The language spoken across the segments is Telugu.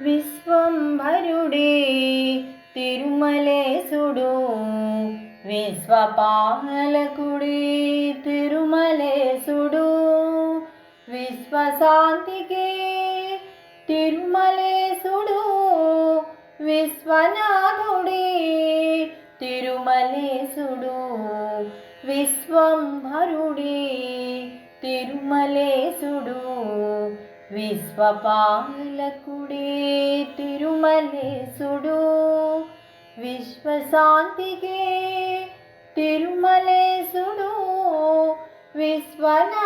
విశ్వంభరుడే తిరుమలేశుడు. విశ్వపాలకుడే తిరుమలేశుడు. విశ్వశాంతికి తిరుమలేశుడు. విశ్వనాథుడే తిరుమలేశుడు. విశ్వంభరుడే తిరుమలేశుడు. విశ్వపాలకుడే తిరుమలేశుడు. విశ్వశాంతికి తిరుమలేశుడు. విశ్వనాథుడే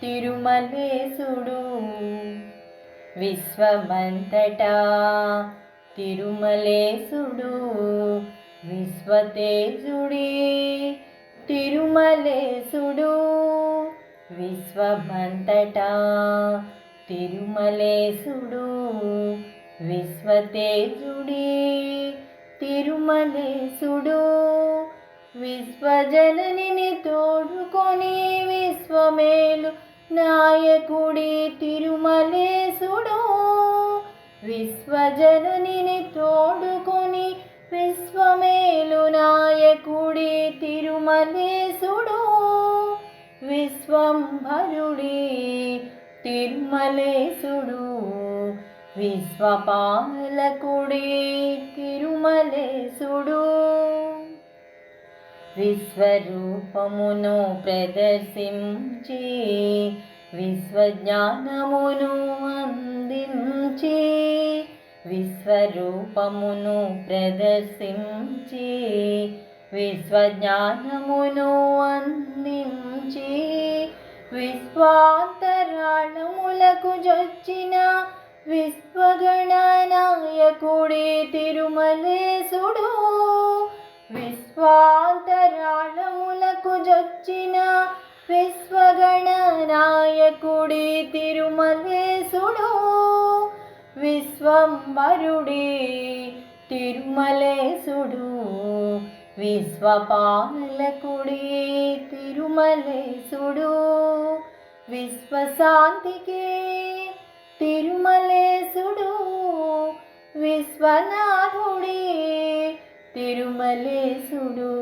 తిరుమలేశుడు. విశ్వమంతటా తిరుమలేశుడు. విశ్వతేజుడే తిరుమలేశుడు. విశ్వమంతటా తిరుమలేశుడు విశ్వతేజుడి తిరుమలేశుడు విశ్వజననిని తోడుకొని విశ్వమేలు నాయకుడి తిరుమలేశుడు విశ్వజననిని తోడుకొని విశ్వమేలు నాయకుడి తిరుమలేశుడు విశ్వంభరుడి తిరుమలేశుడు విశ్వపాలకుడి తిరుమలేశుడు. విశ్వరూపమును ప్రదర్శించి విశ్వజ్ఞానమును అందించి విశ్వరూపమును ప్రదర్శించి విశ్వజ్ఞానమును అందించి విశ్వాంతరాళములకు జొచ్చిన విశ్వగణనాయకుడి తిరుమలేశుడు. విశ్వాంతరాళములకు జొచ్చిన విశ్వగణనాయకుడి తిరుమలేశుడు. విశ్వంబరుడి తిరుమలేశుడు. విశ్వపాలకుడే తిరుమలేశుడు. విశ్వశాంతికే తిరుమలేశుడు. విశ్వనాథుడే తిరుమలేశుడు.